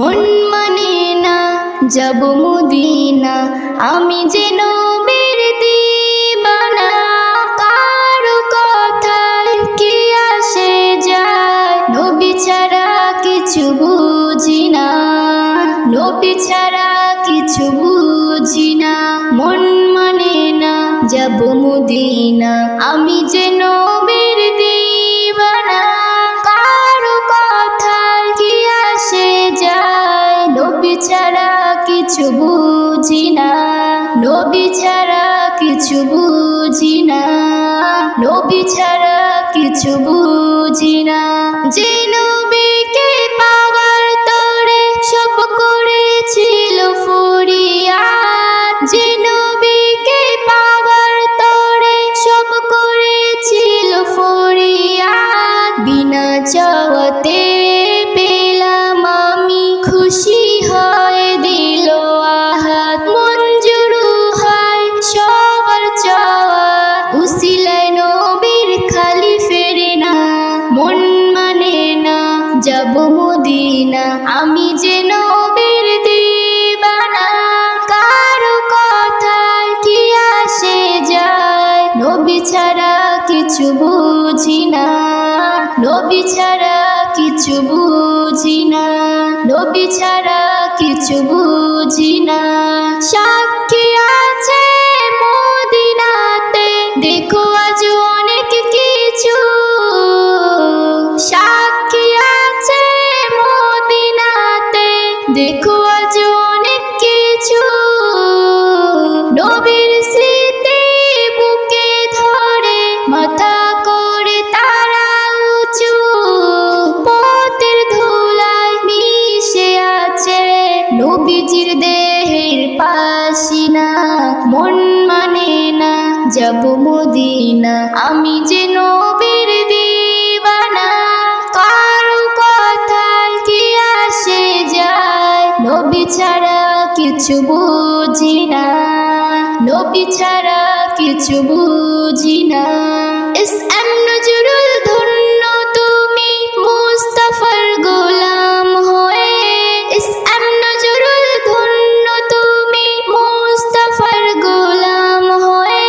মন মানে না, যাব মুদিনা। আমি যে নবীর দিবানা, কারও কথায় কি আসে যায়? নবী ছাড়া কিছু বুঝি না, নবী ছাড়া কিছু বুঝি না। মন মানে না, যাব মুদিনা। আমি যে ছাড়া কিছু বুঝি না। নবী ছাড়া কিছু বুঝি না। নবী ছাড়া কিছু বুঝি না। যে নবীকে পাওয়ার তরে সব করেছিল ফরিয়াদ। যে নবীকে পাওয়ার তরে সব করেছিল ফরিয়াদ। বিনা চাওয়াতে যাব মদিনা। আমি যে নবীর দিবানা, কারও কথায় কি আসে যায়? নবী ছাড়া কিছু বুঝি না, নবী ছাড়া কিছু বুঝি না, নবী ছাড়া কিছু বুঝি না। সাক্ষী দেখো আজ অনেক কিছু। নবীর স্মৃতি বুকে ধরে, মাথা করে তারা উঁচু। পথের ধুলায় মিশে আছে নবীজির দেহের পাশিনা মন মানে না, যাব মদিনা। আমি যে নবীর কিছু বুঝি না। নবী ছাড়া কিছু বুঝি না। এস এম নজরুল ধন্য তুমি মুস্তাফার গোলাম হয়ে। এস এম নজরুল ধন্য তুমি মুস্তাফার গোলাম হয়ে।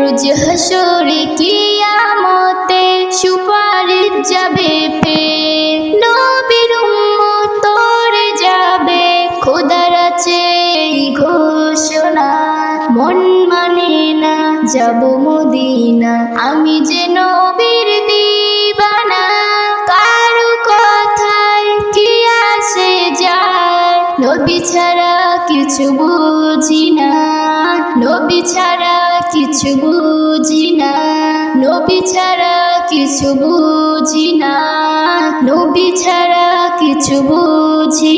রোজ হাসরে কিয়ামতে সুপারিশ যাবে পে। মন মানে না, যাব মদিনা। আমি যে নবীর দিবানা, কারও কথায় কি আসে যায়? নবী ছাড়া কিছু বুঝি না, নবী ছাড়া কিছু বুঝি না, নবী ছাড়া কিছু বুঝি না, নবী ছাড়া কিছু বুঝি